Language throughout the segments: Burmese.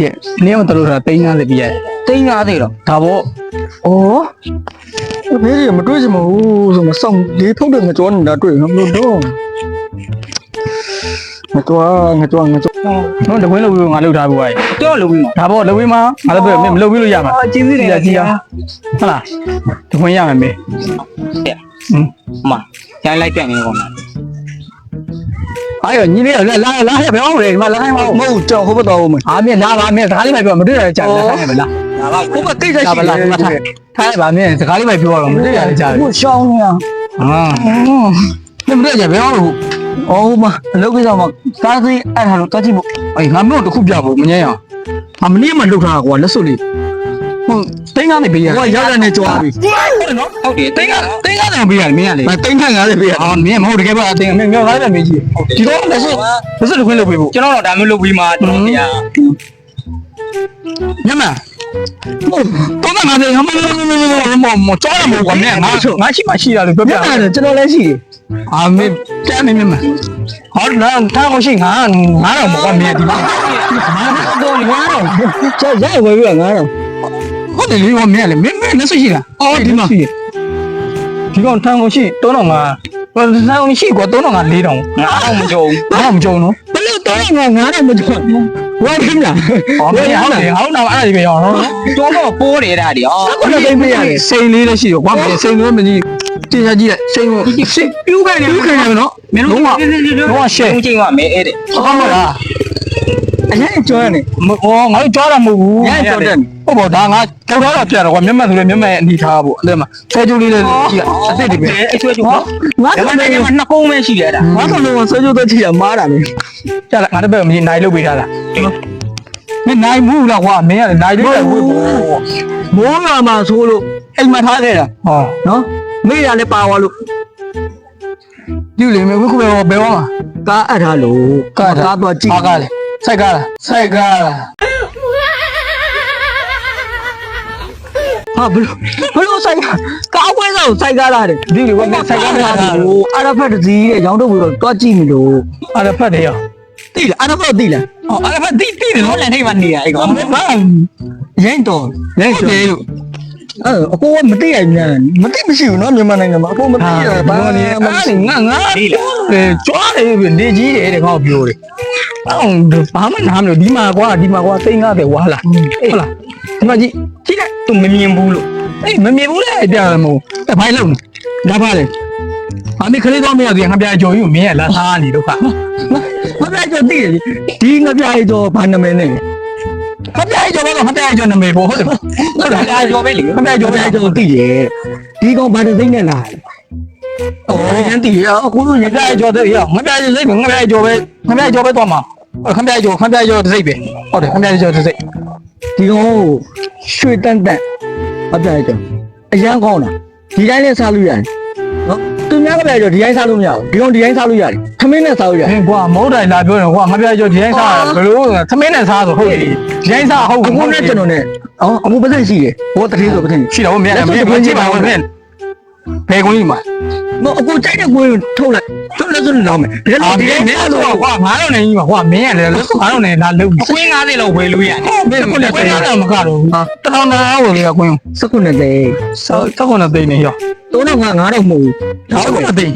ကျနင်းမတော်လို့တာ350ပြရတယ်သိန်း50တော့ဒါပေါ့ဩဘယ်ကြီးမတွေ့ချင်မဘူးဆိုမဆောင်လေးထုတ်တဲ့ငကြောနေတာတွေ့မလို့တော့ငကြောငကြောငကြောနော်တကွင်းလုပ်ပြီးငါလုပ်ထားဘူးကွာတော့လုပ်ပြီးမှာဒါပေါ့လုပ်ပြီးမှငါလည်းပြမင်းမလုပ်ပြီးလို့ရမှာအော်ကျေးဇူးတင်ပါကြီးရဟုတ်လားတကွင်းရမယ်မေอืมမရိုင်းလိုက်ပြန်နေကောင်းလား အဲ့ရညီလေးလာလာလာရဘယ်အောင်လဲဒီမှာလာခိုင်းမအောင်မဟုတ်ကြောက်ဟုတ်ပါတော့မအာမင်းလာပါမင်းစကားလေးပဲပြောမတွေ့ရကြတယ်ခိုင်းပဲလားဒါပါဟုတ်ပါကိစ္စလာရှိပါတလားယ်ဒီမှာထားထားပါမင်းစကားလေးပဲပြောတော့မတွေ့ရကြတယ်ကိုရှောင်းနေရအာမင်းမတွေ့ကြဘယ်အောင်လို့ဩမအ ဟာလို့တွားကြည့်ဖို့အေးငါမျိုးတစ်ခုပြဖို့မငြင်းအောင်အမနေ့မှလှုပ်ထားတာကွာလက်စွပ်လေးဟုတ်တင်းကားနေပေးရဟိုကရောက်တဲ့နေကြွားပြီဟုတ်နော်ဟုတ်တယ်တင်းကားတင်းကားနေပေးရတယ်မင်းကလေမတိန်ခန့်50ပြရအာမင်းမဟုတ်တကယ်ပါအတင်းမင်းမျိုးသားပဲမင်းကြီးဒီတော့လက်စွပ်လက်စွပ်တစ်ခွင်းလုပ်ပေးဖို့ကျွန်တော်တော့ဒါမျိုးလုပ်ပြီးမှကျွန်တော်တရားညမဟုတ်တော့ငါလည်းဟမမမမကြောက်ရမို့ကွာမင်းငါငါရှိမှရှိတာလို့ပြောပြပြရတယ်ကျွန်တော်လည်းရှိတယ်အာမင်းတဲမင်းမင်းဟောလာထားကိုရှိငါငါတော့မကွာမင်းဒီမှာငါတော့ငါတော့ကျရရဝယ်ပြီးတော့ငါတော့ ဟုတ်တယ်လေဟောမင်းလေမင်းမင်းလက်စွပ်ရှိလားအော်ဒီမှာဒီကောင်ထန်းကိုရှိ3000ငါဘာထန်းကိုရှိကွာ3000ငါ4000ငါတော့မကြုံငါမကြုံနော်ဘယ်လိုတော့ငါငါတော့မကြောက်ဝယ်ခင်းလားဟောမင်းဟုတ်တယ်ဟောတော့အဲ့ဒါဒီပဲရောနော်ကျောင်းတော့ပိုးနေတာဒီအော်ခုနသိမ့်ပေးရတယ်စိန်လေးလည်းရှိတော့ကွာမင်းစိန်လေးမကြီးတင်ချကြည့်စိန်ကိုစိန်ပြူးခဲ့တယ်ပြူးခဲ့တယ်နော်မင်းတို့လုံးဝလုံးဝရှယ်ချင်းကမဲအဲ့တဲ့ဟုတ်လား အရင်ကြောရနေမဟောငါတို့ကြွားတာမဟုတ်ဘူးညံ့ကြော်တယ်ဟုတ်ပါဒါငါကြောက်ထားတာပြတော့ကွာမျက်မှန်ဆိုလည်းမျက်မှန်အနေထားဖို့အဲ့မှာဆဲကျူးလေးလည်းကြည့်အစ်စ်တွေပဲအဲ့ဆွဲချိုးဟောငါဒါတော့မှလည်းလည်းနှစ်ကုန်းပဲရှိတယ်အဲ့ဒါငါတော့လည်းဆွေးကြိုးတော့ချီရမားတာလေကြလားငါတပည့်မကြီးနိုင်လုပ်ပေးထားတာမင်းနိုင်မှုလားကွာမင်းကလည်းနိုင်လေးလည်းဝေ့ဖို့မိုးရွာမှာဆိုလို့အိမ်မှာထားခဲ့တာဟောနော်မိရလည်းပါသွားလို့ဒီလေမင်းခုပဲဘယ်ဝမှာကားအပ်ထားလို့ကားတော့ကြည့်ဟာကားလေ စိုက်ကားလားစိုက်ကားလားဟာဘလို့ဘလို့ဆိုင်ကားဝဲစားကိုစိုက်ကားလာတယ်ဒီလေကွာမင်းစိုက်ကားလားဟိုအာရဖတ်တကြီးရဲ့ရောင်းတော့ပြီးတော့တွားကြည့်နေလို့အဲ့ဒါဖတ်တယ်ရောသိလားအာရဖတ်သိလားဟောအဲ့ဒါဖတ်တိတိတယ်ဟောနော်လည်းထိတ်မှနေရအဲ့ကောင်မင်းဘာရင်တော်ရင်ဟုတ်တယ်လို့အဲ့အကိုကမသိရညာမသိမရှိဘူးနော်မြန်မာနိုင်ငံမှာအကိုမသိရဘာမှမအဲ့သိငါငါဒီလေကြွားတယ်နေကြီးတယ်တဲ့ကောင်ပြောတယ် အောင်ဘာမှနားမလို့ဒီမှာကွာဒီမှာကွာသိန်း90ဝါလာဟုတ်လားဒီမှာကြည့်ကြည့်လိုက်သူမမြင်ဘူးလို့အေးမမြင်ဘူးလေပြရမို့အဖိုင်လုံးဒါပါလေအမေခလေးတော့မရသေးငါပြာကျော်ကြီးကိုမင်းရလာသားနေဒုက္ခငါပြာကျော်သိတယ်ဒီငါပြာကျော်ဘာနာမည်နဲ့ငါပြာကျော်ကတော့ငါပြာကျော်နာမည်ပေါ့ဟုတ်တယ်ငါပြာကျော်ပဲလေငါပြာကျော်ပဲကျော်သိတယ်ဒီကောင်ဘာတဲ့သိနေလား哦，人家弟呀，我估计人家也觉得呀，我们家也是，我们家也觉得，我们家也觉得多嘛。 ခပြကြော်ခပြကြော်စိတ်ပဲဟုတ်တယ်ခပြကြော်စိတ်ဒီကောင်ကိုရွှေတန်တန်မပြကြအရန်ကောင်းတာဒီတိုင်းနဲ့စားလို့ရတယ်နော်သူများကပြကြဒီတိုင်းစားလို့မရဘူးဒီကောင်ဒီတိုင်းစားလို့ရတယ်ခမင်းနဲ့စားလို့ရတယ်ဟင်ကွာမဟုတ်တယ်လာပြောတယ်ကွာငါပြကြော်ဒီတိုင်းစားဘယ်လိုသမင်းနဲ့စားဆိုဟုတ်တယ်ဒီတိုင်းစားဟုတ်အခုနဲ့ကျွန်တော်နဲ့အော်အခုပတ်သက်ရှိတယ်ဘောတတိဆိုပတ်သက်ရှိတော့မင်းမင်းမကြည့်ပါဘူးမင်းဘယ်ကွင်းကြီးမှာ မအခုကြိုက်တဲ့ကိုထုတ်လိုက်ထုတ်လက်စွပ်လောင်းမယ်တကယ်အာလို့ဒီမတိုင်းင်းနဲ့နဲ့ဆိုဆိုကွာငါတော့နေကြီးမှာကွာမင်းရတယ်လို့ငါတော့နေလာလုံးအကွင်း90လောက်ဝယ်လို့ရတယ်မင်းကိုလည်းကွင်းတော့မကတော့ဟာတထောင်နာဝယ်လေကွင်းစကုနဲ့တဲ့စောတောက်နေသိနေရောတော့ငါငါတော့မဟုတ်ဘူးစကုနေသိ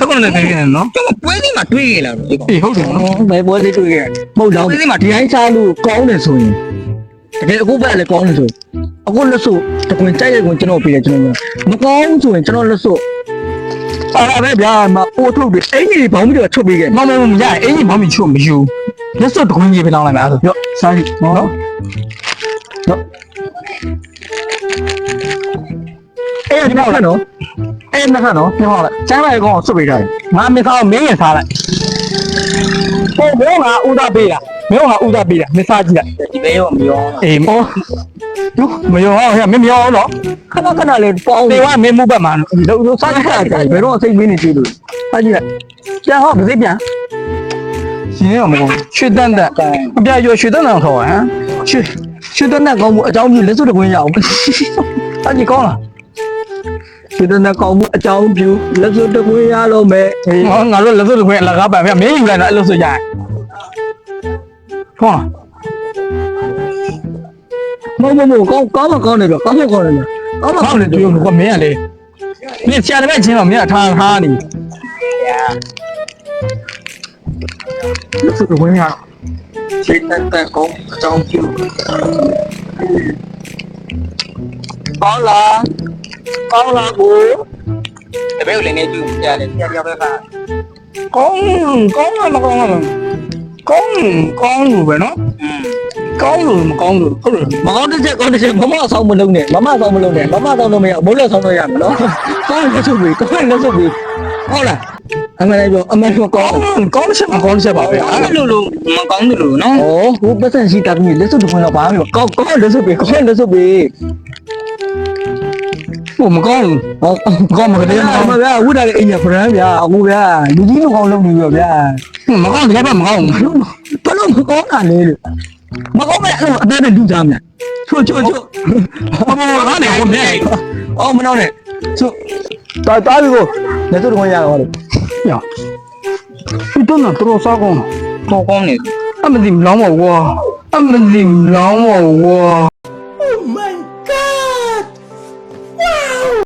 စကုနေသိနေနော်ကျွန်တော်ပွဲစီမှာတွေ့ရလားလို့ဒီကောင်အေးဟုတ်တယ်နော်ဘယ်ဘောလေးတွေ့ခဲ့မဟုတ်တော့ဒီတိုင်းစားလို့ကောင်းတယ်ဆိုရင်တကယ်အခုပဲလည်းကောင်းတယ်ဆိုအခုလက်စွပ်တကွင်ကြိုက်တဲ့ကွင်ကျွန်တော်ပြတယ်ကျွန်တော်မကောင်းဆိုရင်ကျွန်တော်လက်စွပ် အဲ့ဒါပဲဗျာမအိုးထုတ်တယ်အင်ကြီးဘောင်းပြီးတော့ချုပ်ပေးခဲ့မမမရအင်းကြီးမောင်မီချို့မယူလက်စွပ်တခွင်းကြီးပဲလောင်းလိုက်မယ်အဲ့ဒါပြောစားကြည့်နော်နော်အဲ့ဒီမှာနော်အဲ့မှာနော်ပြောပါလားကျန်းလာကောင်ဆွတ်ပေးထားတယ်ငါမင်းစားမင်းရင်စားလိုက်ဟိုဘောငါဥဒပေးတာ မင်းကဥဒပေးတာမင်းစားကြည့်လိုက်ဒီပဲရောမရောအေးမောမယောဟဲ့မင်းမယောတော့ခဏခဏလေးပေါင်းတေဝမင်းမှုဘက်မှာလို့လို့စားစားကြကြည့်ည့်ဘယ်တော့စိတ်မင်းနေကြည့်လို့စားကြည့်လိုက်ပြန်ဟောပါစေပြန်ရှင်ရမကောရွှေတန်းတက်အပြရွှေရွှေတန်းတန်းခေါ်ဟမ်ရွှေရွှေတနက်ကောင်းမှုအကြောင်းပြုလက်စွပ်တကွင်းရအောင်စားကြည့်ကောင်းလားရွှေတနက်ကောင်းမှုအကြောင်းပြုလက်စွပ်တကွင်းရလို့မဲ့ငါငါတို့လက်စွပ်တခွင်းအလကားပန်မင်းယူလိုက်တော့အဲ့လိုဆိုကြ ရင်ခေါင်းလားမမမကောင်းကောင်းမကောင်းတယ်ဗျကောင်းမကောင်းတယ်ဗျကောင်းမဟောကောင်းလေတယ်တူကမင်းကလေမင်းဆရာတပည့်ချင်းတော့မင်းကထားထားနေသူကဝင်ရစိတ်တ က်တက်ကောင်းအကြောင်းပြုကောင်းလားကောင်းလားကိုတပည့်ကိုလည်းနေကြည့်ကြတယ်ဆရာတယောက်ပဲပါကောင်းကောင်းလားမကောင်းလားကောင်းကောင်းလို့ပဲနော်อืมကောင်းလို့မကောင်းလို့ဟုတ်တယ်မကောင်းတဲ့ချက်ကောင်းတဲ့ချက်မမဆောင်မလုံးနဲ့မမဆောင်မလုံးနဲ့မမဆောင်တော့မရမိုးလက်ဆောင်တော့ရမယ်နော်ကောင်းလက်စုပ်ပြီကောင်းလက်စုပ်ပြီဟုတ်လားအ မှန်လည်းပြောအမှန်ပြောကောကောင်းင်းကောင်းချက်မကောင်းချက်ပါပဲအဲ့လိုလိုမကောင်းတယ်လို့နော်ဩဟိုပတ်စံရှိတာကလက်စုပ်တစ်ခွန်းတော့ပါမယ်ကောင်းကောင်းလက်စုပ်ပြီကောင်းလက်စုပ်ပြီဟိုမကောင်းဘူးဟောကောင်းမကလေးမကောင်းမဗျာဝိဒါရဲ့အိမ်ရဖရန်ဗျာအခုဗျာလူကြီးလူကောင်းလုပ်နေပြီဗျာမကောင်းတယ်ဘာမကောင်းဘူးဘလို့မကောင်းတာလေလို့မကောင်းမဲ့အဲ့လိုအသက်နဲ့လူသားမြတ်ချို့ချို့ချို့ဘာမကောင်းတယ်ဟိုမြဲအော်မနှောင်းနဲ့ချို့တာတာပြီကိုလက်စုပ်တစ်ခွန်းရအောင်လေညဒီတော့တော့စားကောင်းကောင်းကောင်းနေအမဒီမလောင်းပါဘူးကွာအမဒီမလောင်းပါဘူးကွာ